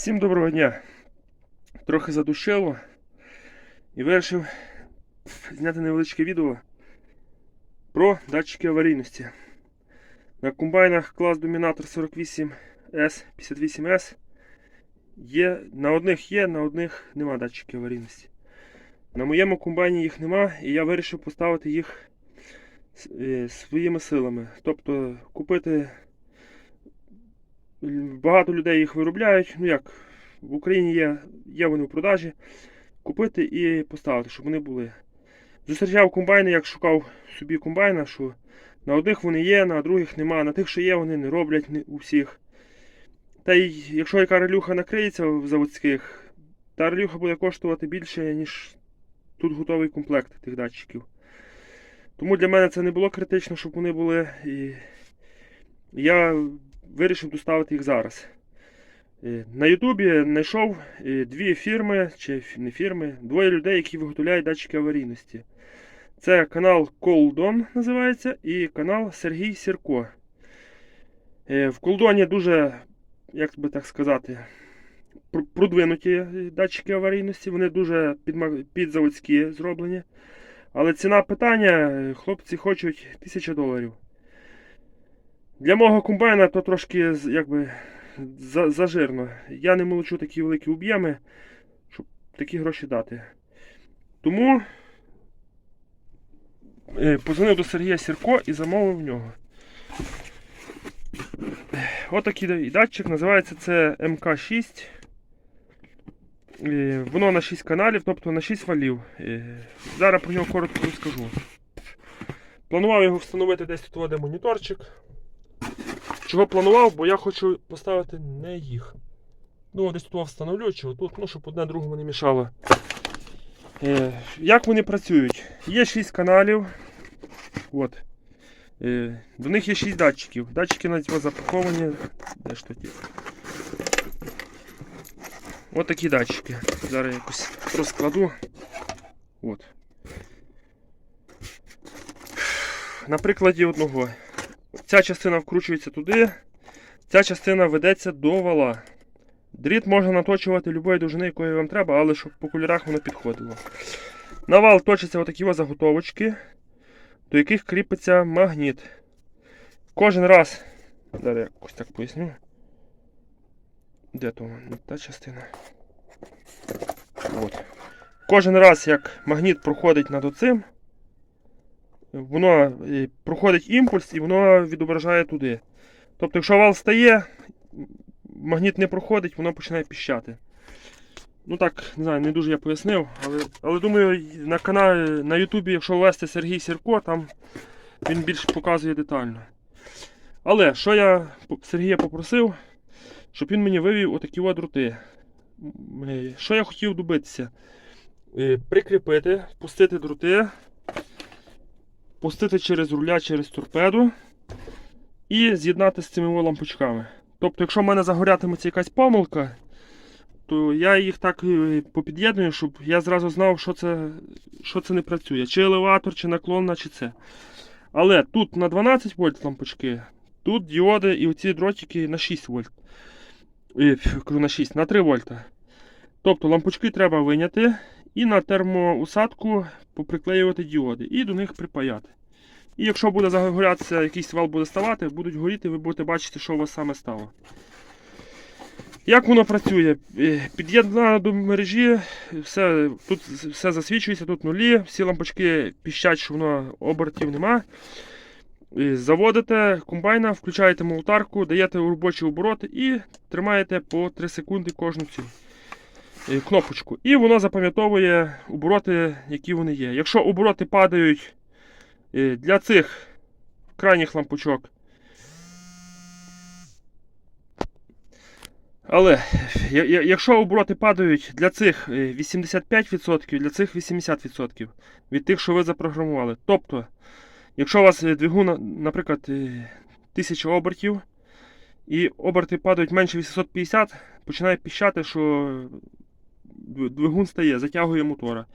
Всім доброго дня. Трохи задушило і вирішив зняти невеличке відео про датчики аварійності. На комбайнах клас Домінатор 48S, 58S є, на одних є, на одних нема датчиків аварійності. На моєму комбайні їх нема, і я вирішив поставити їх е, своїми силами. Тобто купити Багато людей їх виробляють. Ну як, в Україні є, є вони в продажі. Купити і поставити, щоб вони були. Зустрічав комбайни, як шукав собі комбайна, що на одних вони є, на других нема. На тих, що є, вони не роблять не у всіх. Та й якщо яка релюха накриється в заводських, та релюха буде коштувати більше, ніж тут готовий комплект тих датчиків. Тому для мене це не було критично, щоб вони були. І я вирішив доставити їх зараз. Е, На Ютубі знайшов е, дві фірми, чи не фірми, двоє людей, які виготовляють датчики аварійності. Це канал Колдон називається і канал Сергій Сірко. Е, В Колдоні дуже, як би так сказати, продвинуті датчики аварійності, вони дуже підзаводські зроблені. Але ціна питання, хлопці хочуть 1000 доларів. Для мого комбайна то трошки якби зажирно. Я не молочу такі великі об'єми, щоб такі гроші дати. Тому е, позвонив до Сергія Сірко і замовив в нього. Отакий датчик, називається це МК6. Е, Воно на 6 каналів, тобто на 6 валів. Е, Зараз про нього коротко розкажу. Планував його встановити десь тут де моніторчик. Чого планував, бо я хочу поставити не їх. Ну, десь тут встановлю, чи отут, ну, щоб одне другому не мішало. Е, як вони працюють? Є 6 каналів. От. Е, до них є 6 датчиків. Датчики навіть ось запаковані. Де ж тоді? От такі датчики. Зараз якось розкладу. От. На прикладі одного. Ця частина вкручується туди, ця частина ведеться до вала. Дріт можна наточувати любої довжини, якої вам треба, але щоб по кольорах воно підходило. На вал точаться отакі ось заготовочки, до яких кріпиться магніт. Кожен раз. Зараз я якось так поясню. Де то та частина? От. Кожен раз, як магніт проходить над оцим, воно проходить імпульс і воно відображає туди. Тобто, якщо вал стає, магніт не проходить, воно починає піщати. Ну так, не знаю, не дуже я пояснив, але, але думаю, на каналі на Ютубі, якщо ввести Сергій Сірко, там він більш показує детально. Але що я Сергія попросив, щоб він мені вивів отакі от дроти. Е, Що я хотів добитися? Е, Прикріпити, пустити дроти пустити через руля, через торпеду і з'єднати з цими лампочками. Тобто, якщо в мене загорятиметься якась помилка, то я їх так попід'єдную, щоб я зразу знав, що це, що це не працює. Чи елеватор, чи наклонна, чи це. Але тут на 12 вольт лампочки, тут діоди і оці дротики на 6 вольт. Е, кажу на 6, на 3 вольта. Тобто лампочки треба виняти і на термоусадку поприклеювати діоди і до них припаяти. І якщо буде загорятися, якийсь вал буде ставати, будуть горіти, ви будете бачити, що у вас саме стало. Як воно працює? Е, Під'єднано до мережі, все, тут все засвічується, тут нулі, всі лампочки піщать, що воно обертів нема. Е, Заводите комбайна, включаєте молотарку, даєте робочі обороти і тримаєте по 3 секунди кожну е, кнопочку. І воно запам'ятовує обороти, які вони є. Якщо обороти падають е, для цих крайніх лампочок. Але якщо обороти падають для цих е, 85%, для цих 80% від тих, що ви запрограмували. Тобто, якщо у вас е, двигун, наприклад, е, 1000 обертів, і оберти падають менше 850, починає піщати, що двигун стає, затягує мотора.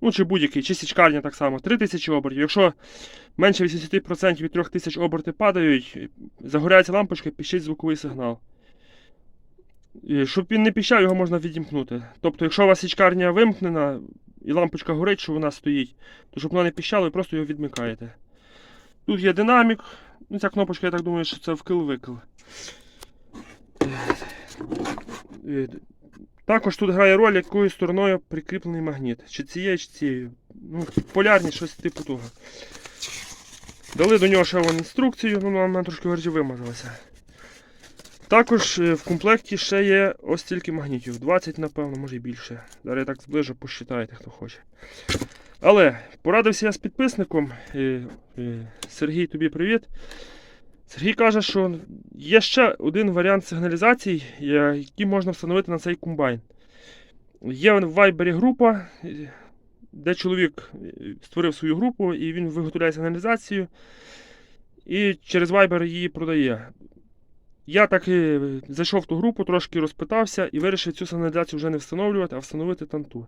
Ну, чи будь-який, чи січкарня так само. 3000 обертів. Якщо менше 80% від 3000 оберти падають, загоряється лампочка, піщить звуковий сигнал. І щоб він не піщав, його можна відімкнути. Тобто, якщо у вас січкарня вимкнена і лампочка горить, що вона стоїть, то щоб вона не піщала, ви просто його відмикаєте. Тут є динамік. Ну, ця кнопочка, я так думаю, що це вкил-викил. Також тут грає роль, якою стороною прикріплений магніт. Чи цією, чи цією. Ну, полярні, щось типу того. Дали до нього ще вон інструкцію, ну вона трошки верджі вимазалася. Також е, в комплекті ще є ось стільки магнітів. 20, напевно, може і більше. Зараз я так зближу, посчитайте, хто хоче. Але порадився я з підписником. е, е, Сергій, тобі привіт. Сергій каже, що є ще один варіант сигналізацій, я- який можна встановити на цей комбайн. Є в Viber група, е, де чоловік е, створив свою групу і він виготовляє сигналізацію і через Viber її продає. Я так і зайшов в ту групу, трошки розпитався і вирішив цю сигналізацію вже не встановлювати, а встановити танту.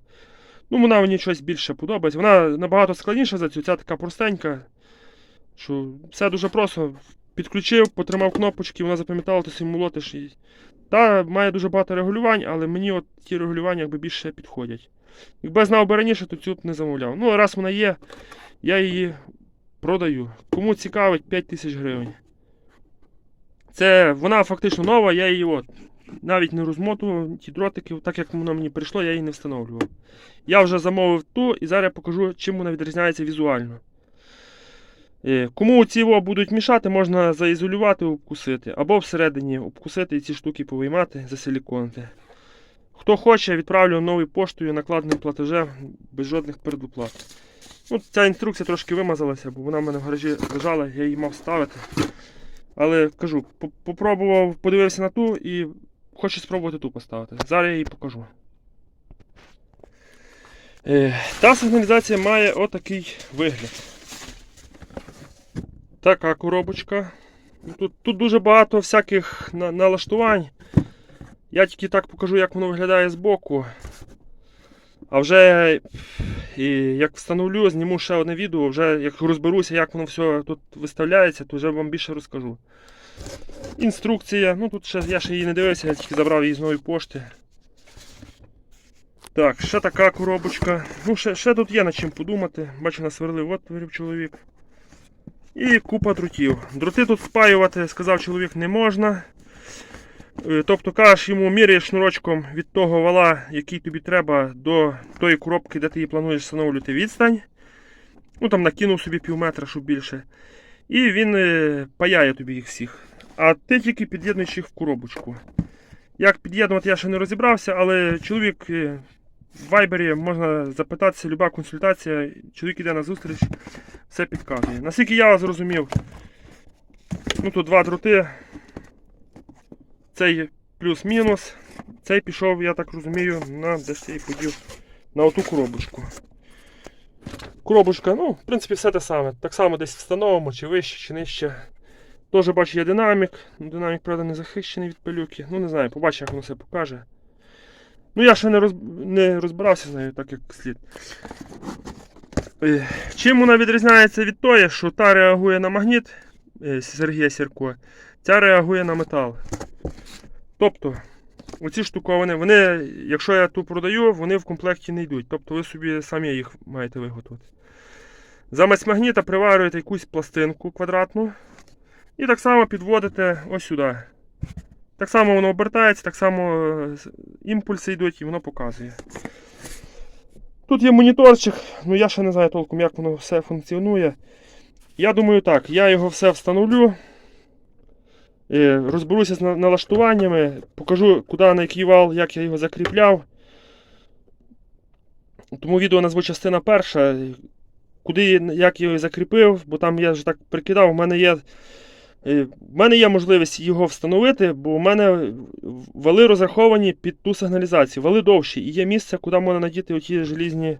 Ну, вона мені щось більше подобається. Вона набагато складніша за цю, ця така простенька. Що все дуже просто. Підключив, потримав кнопочки, вона запам'ятала, ти собі молотиш. Та має дуже багато регулювань, але мені от ті регулювання якби більше підходять. Якби я знав би раніше, то цю б не замовляв. Ну, раз вона є, я її продаю. Кому цікавить 5 тисяч гривень. Це вона фактично нова, я її от навіть не розмотував ті дротики, так як воно мені прийшло, я її не встановлював. Я вже замовив ту і зараз я покажу, чим вона відрізняється візуально. Е, Кому ці його будуть мішати, можна заізолювати, обкусити, або всередині обкусити і ці штуки повиймати, засиліконити. Хто хоче, відправлю новою поштою накладним платежем без жодних передоплат. Ну, ця інструкція трошки вимазалася, бо вона в мене в гаражі лежала, я її мав ставити. Але кажу, попробував, подивився на ту і хочу спробувати ту поставити. Зараз я її покажу. Е, Та сигналізація має отакий вигляд. Така коробочка. Ну, Тут, тут дуже багато всяких на- налаштувань. Я тільки так покажу, як воно виглядає збоку. А вже і як встановлю, зніму ще одне відео, вже як розберуся, як воно все тут виставляється, то вже вам більше розкажу. Інструкція. Ну тут ще я ще її не дивився, я тільки забрав її з нової пошти. Так, ще така коробочка. Ну, ще, ще тут є над чим подумати. Бачу, насверлив отворів чоловік. І купа дротів. Дроти тут спаювати, сказав чоловік, не можна. Е, Тобто кажеш йому, міряєш шнурочком від того вала, який тобі треба, до тої коробки, де ти її плануєш встановлювати відстань. Ну там накинув собі пів метра, щоб більше. І він е, паяє тобі їх всіх. А ти тільки під'єднуєш їх в коробочку. Як під'єднувати, я ще не розібрався, але чоловік е, в вайбері можна запитатися, люба консультація, чоловік іде на зустріч, все підказує. Наскільки я зрозумів, ну тут два дроти. Цей плюс-мінус. Цей пішов, я так розумію, на десь я її подів на оту коробочку. Коробочка, ну, в принципі, все те саме. Так само десь встановимо, чи вище, чи нижче. Теж бачу, є динамік. Ну, Динамік, правда, не захищений від пилюки. Ну, не знаю, побачу, як воно все покаже. Ну, я ще не, роз... не розбирався з нею так, як слід. Е, Чим вона відрізняється від тої, що та реагує на магніт е, Сергія Сірко, ця реагує на метал. Тобто, оці штуковини, вони, якщо я ту продаю, вони в комплекті не йдуть. Тобто ви собі самі їх маєте виготовити. Замість магніта приварюєте якусь пластинку квадратну. І так само підводите ось сюди. Так само воно обертається, так само е, імпульси йдуть і воно показує. Тут є моніторчик, ну я ще не знаю толком, як воно все функціонує. Я думаю так, я його все встановлю. Е, Розберуся з налаштуваннями, покажу, куди на який вал, як я його закріпляв. Тому відео назву частина перша. Куди як я його закріпив, бо там я вже так прикидав, у мене є. Е, В мене є можливість його встановити, бо у мене вали розраховані під ту сигналізацію. Вали довші і є місце, куди можна надіти оті желізні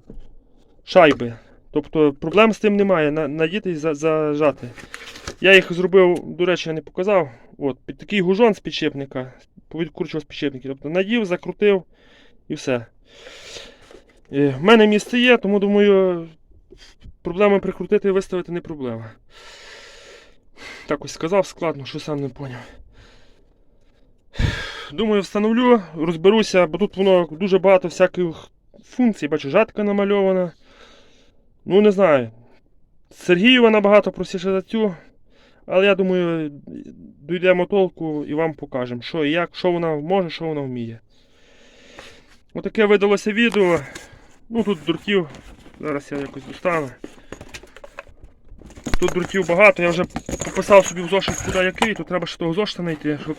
шайби. Тобто проблем з тим немає. Надіти і зажати. Я їх зробив, до речі, я не показав. От, під такий гужон з підшипника, повідкручував з підшипники. Тобто надів, закрутив і все. Е, В мене місце є, тому думаю, проблеми прикрутити і виставити не проблема. Так ось сказав складно, що сам не поняв. думаю, встановлю, розберуся, бо тут воно дуже багато всяких функцій. Бачу, жатка намальована. Ну, не знаю. Сергієва набагато простіше за цю. Але я думаю, дійдемо толку і вам покажемо, що і як, що вона може, що вона вміє. Отаке видалося відео. Ну тут дротів. Зараз я якось достану. Тут дротів багато, я вже пописав собі в зошит куди який, тут треба ще того зошита знайти, щоб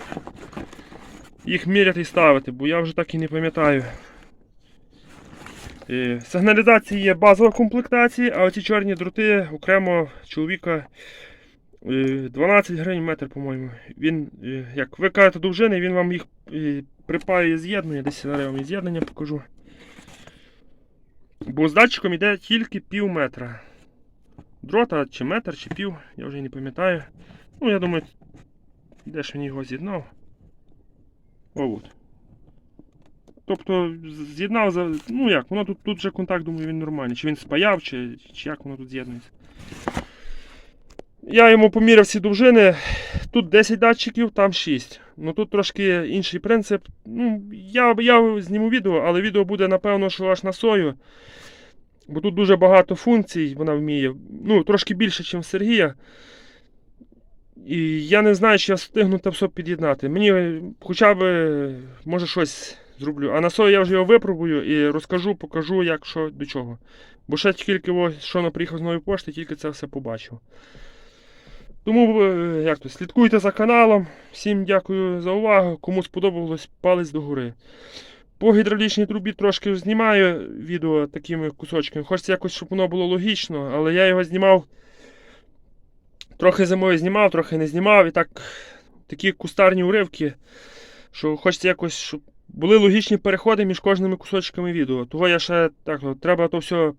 їх міряти і ставити, бо я вже так і не пам'ятаю. Е, Сигналізації є базова комплектація, а оці чорні дроти окремо чоловіка е, 12 гривень метр, по-моєму. Він, е, як ви кажете, довжини, він вам їх е, припаює і з'єднує, десь зараз я вам і з'єднання покажу. Бо з датчиком йде тільки пів метра. Дрота чи метр, чи пів, я вже не пам'ятаю. Ну, я думаю, де ж він його з'єднав. От. Тобто з'єднав за. Ну як, воно тут, тут вже контакт, думаю, він нормальний. Чи він спаяв, чи, чи як воно тут з'єднується. Я йому поміряв всі довжини. Тут 10 датчиків, там 6. Ну тут трошки інший принцип. Ну, я, я зніму відео, але відео буде, напевно, що аж на сою. Бо тут дуже багато функцій вона вміє. Ну, трошки більше, ніж Сергія. І я не знаю, чи я встигну це все під'єднати. Мені е, хоча б е, може щось зроблю. А на сою я вже його випробую і розкажу, покажу, як що до чого. Бо ще тільки ось, що на приїхав з нової пошти, тільки це все побачив. Тому е, як то, слідкуйте за каналом. Всім дякую за увагу. Кому сподобалось, палець догори. По гідравлічній трубі трошки знімаю відео такими кусочками. Хочеться якось, щоб воно було логічно, але я його знімав. Трохи зимою знімав, трохи не знімав. І так такі кустарні уривки, що хочеться якось, щоб були логічні переходи між кожними кусочками відео. Того я ще так, треба то все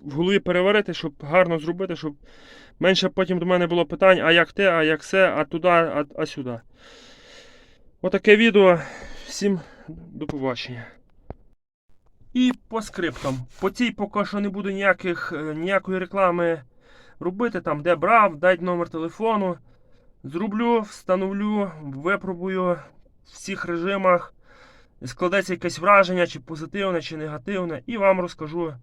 в голові переварити, щоб гарно зробити, щоб менше потім до мене було питань, а як те, а як все, а туди, а, а сюди. Отаке відео. Всім до побачення. І по скриптам. По цій поки що не буду ніяких, е, ніякої реклами робити, там де брав, дать номер телефону. Зроблю, встановлю, випробую в всіх режимах. Складеться якесь враження, чи позитивне, чи негативне, і вам розкажу.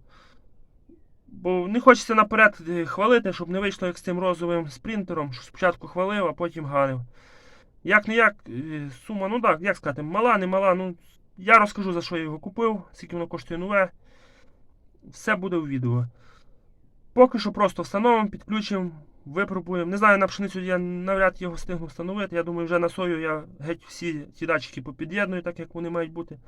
Бо не хочеться наперед е, хвалити, щоб не вийшло як з цим розовим спринтером, що спочатку хвалив, а потім ганив. Як не як, сума, ну так, як сказати, мала, не мала. Ну, я розкажу, за що я його купив, скільки воно коштує нове. Все буде в відео. Поки що просто встановимо, підключимо, випробуємо. Не знаю, на пшеницю я навряд його встигну встановити. Я думаю, вже на сою я геть всі ці датчики попід'єдную, так як вони мають бути.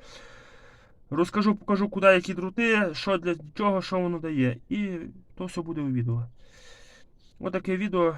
Розкажу, покажу, куди які дроти, що для чого, що воно дає. І то все буде у відео. Отаке відео.